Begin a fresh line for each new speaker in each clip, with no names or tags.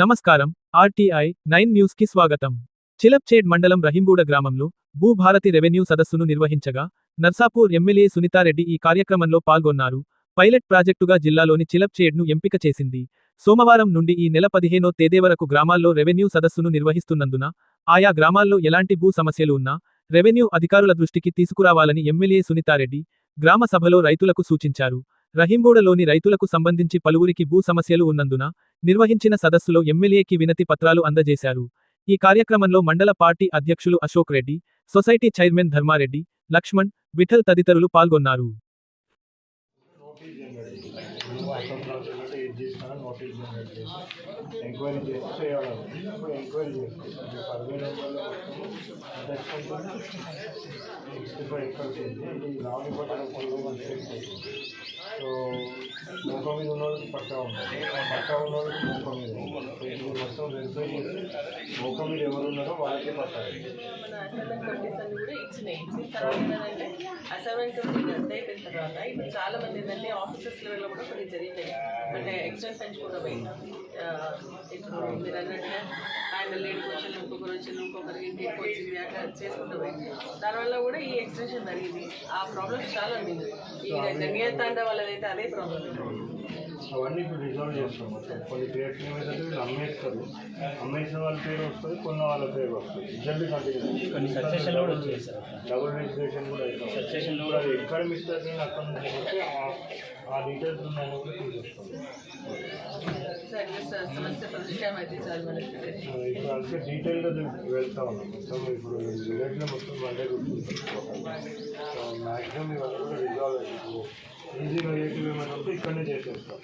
నమస్కారం RTI nine న్యూస్కి స్వాగతం. చిలప్చేడ్ మండలం రహింబూడ గ్రామంలో భూభారతి రెవెన్యూ సదస్సును నిర్వహించగా నర్సాపూర్ ఎమ్మెల్యే సునీతారెడ్డి ఈ కార్యక్రమంలో పాల్గొన్నారు. పైలట్ ప్రాజెక్టుగా జిల్లాలోని చిలప్చేడ్ను ఎంపిక చేసింది. సోమవారం నుండి ఈ నెల పదిహేనో తేదీ వరకు గ్రామాల్లో రెవెన్యూ సదస్సును నిర్వహిస్తున్నందున ఆయా గ్రామాల్లో ఎలాంటి భూ సమస్యలు ఉన్నా రెవెన్యూ అధికారుల దృష్టికి తీసుకురావాలని ఎమ్మెల్యే సునీతారెడ్డి గ్రామ సభలో రైతులకు సూచించారు. రహీంగూడలోని రైతులకు సంబంధించి పలువురికి భూ సమస్యలు ఉన్నందున నిర్వహించిన సదస్సులో ఎమ్మెల్యేకి వినతి పత్రాలు అందజేశారు. ఈ కార్యక్రమంలో మండల పార్టీ అధ్యక్షులు అశోక్ రెడ్డి సొసైటీ చైర్మన్ ధర్మారెడ్డి లక్ష్మణ్ విఠల్ తదితరులు పాల్గొన్నారు
నోటీస్ జనరేట్ చేసి నువ్వు అకౌంట్ రాసినట్టు ఏది చేసినా నోటీస్ జనరేట్ చేసి ఎంక్వైరీ చేసి చేయాలి. ఇప్పుడు ఎంక్వైరీ చేసి సర్వే నెంబర్లో సిక్స్టీ ఫైవ్ ఎకర్స్ ఉంది ఈ నాలుగు పట్టాల పొలం సో ముఖం మీద ఉన్న వాళ్ళకి పక్కా ఉంటుంది ఆ పక్కా ఉన్న వాళ్ళకి ముఖం మీద ఉంటుంది సో మొత్తం వెరిఫై చేసి ముఖం మీద ఎవరు ఉన్నారో వాళ్ళకే పట్టాలి
అసైన్మెంట్ అంటే ఇప్పుడు చాలా మంది ఏంటంటే ఆఫీసెస్ లెవెల్లో కూడా కొన్ని జరిగినాయి. అంటే ఎక్స్టెన్స్ పెంచుకుంటూ పోయింది ఆ, ఇప్పుడు మీరు అన్నట్టుగా ఆయన లేడీకి వచ్చింది ఇంకొకరు వచ్చింది ఇంకొకరికి ఇంటికి వచ్చింది అట్లా చేసుకుంటూ పోయింది. దానివల్ల కూడా ఈ ఎక్స్టెన్షన్ జరిగింది ఆ ప్రాబ్లమ్స్ చాలా ఉంది ఈ గంగేతాండ వాళ్ళదైతే అదే ప్రాబ్లం
అవన్నీ ఇప్పుడు రిజాల్వ్ చేస్తాం మొత్తం. కొన్ని క్రియేషన్ ఏమైతే వీళ్ళు అమ్మేస్తారు. అమ్మేసిన వాళ్ళ పేరు వస్తుంది కొన్న వాళ్ళ పేరు వస్తుంది. ఇద్దరిని కంటిన్యూ
కూడా
డబుల్ రిజిస్ట్రేషన్ కూడా అవుతుంది ఇప్పుడు అది ఎక్కడ మిస్టర్ అక్కడ నుంచి కొట్టి ఆ- ఆ డీటెయిల్స్ ఉన్నాయని కూడా చూపిస్తుంది
సమస్య పరిష్కారం అయితే చాలా మనకి.
ఇప్పుడు అందుకే డీటెయిల్గా వెళ్తా ఉన్నాం మొత్తం ఇప్పుడు విలేజ్లో మొత్తం కూర్చుంటాం సో మ్యాక్సిమం ఇవన్నీ కూడా రిజాల్వ్ అయ్యి ఈజీగా అయ్యేటివి ఏమైనా ఉంటే ఇక్కడనే చేసేస్తాం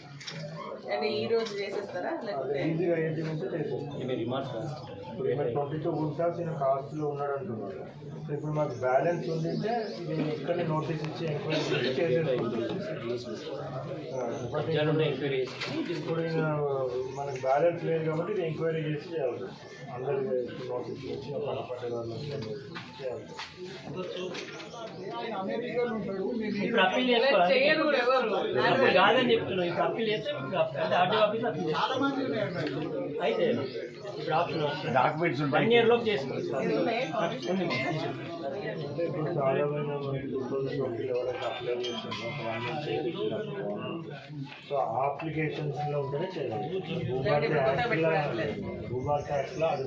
అంటే ఈ రోజు చేసేస్తారా?
అదే
లేకపోతే
ఈజీగా అయ్యేటివి ఉంటే చేసేస్తాం ఇప్పుడు ఈమె ట్వంటీ టూ గుంటాస్ ఈయన కాస్ట్లో ఉన్నాడు అంటున్నారు సో ఇప్పుడు మాకు బ్యాలెన్స్ ఉండింటే ఇది ఇక్కడనే నోటీస్ ఇచ్చి ఎంక్వైరీ చేసేది
ఎంక్వైరీ చేసి
ఇప్పుడు ఈయన మనకు బ్యాలెన్స్ లేదు కాబట్టి ఇది ఎంక్వైరీ చేసి చేయాలి. అందరికి నోటీస్ ఇచ్చి పడపడ్డ వాళ్ళకి చేయాలి.
కాదని చెప్తున్నాం ఇప్పుడు అప్పీల్ చేస్తే మీకు అప్ప- అంటే ఆర్డీ ఆఫీస్ అప్పీల్ చేస్తాం. అయితే ఇప్పుడు ఆప్షన్ వస్తుంది. డాక్యుమెంట్స్ వన్ ఇయర్ లోపు చేసుకోవచ్చు.
సో ఆ అప్లికేషన్స్లో ఉంటేనే చేయాలి భూభారతి భూభారతి యాక్ట్లో అది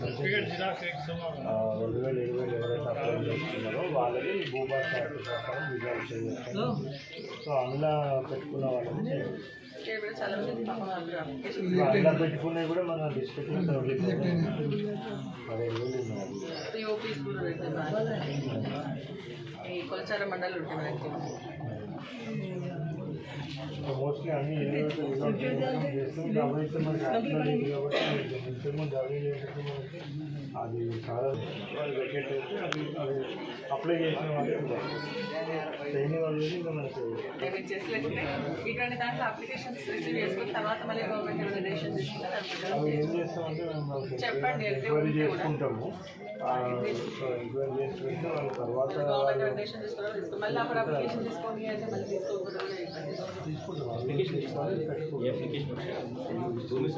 రెండు వేల ఇరవై ఎవరైతే అప్లై చేస్తున్నారో వాళ్ళకి భూభారతి యాక్ట్ ప్రకారం విజయాలు చేయాలి సో అందులో పెట్టుకున్న వాళ్ళని చేయాలి
చేయబడి చాలా మంది పాపం వాళ్ళు application
ఇప్పుడు అందులో పెట్టుకున్నవి కూడా మన డిస్ట్రిక్ట్లో సర్వీస్ పదిహేను వేలు ఉన్నాయి
పిఓపీస్ కూడా పెట్టిన బాగా ఈ కొలచార మండలి ఉంటుంది మనకి
మోస్ట్లీ అన్ని ఏదైతే రిజాల్వ్ చేస్తాం కాబట్టి మనకి యాక్చువల్ లేదు కాబట్టి ఇంతకుముందు అవి ఏంటంటే మనకి అది చాలా వాళ్ళు వెకేట్ అయితే అది అది అప్లై చేసిన వాళ్ళు
ఇటువంటి దాంట్లో అప్లికేషన్స్ రిసీవ్ తర్వాత మళ్ళీ గవర్నమెంట్ చెప్పండి,
ఎంక్వైరీ. చేసుకుంటాము. ఎంక్వైరీ చేసుకుంటే వాళ్ళ తర్వాత
మళ్ళీ అప్పుడు అప్లికేషన్ తీసుకోండి అంటే మళ్ళీ తీసుకోకూడదు కూడా ఇబ్బంది.
తీసుకుంటాం అప్లికేషన్ తీసుకోవాలి.
భూమి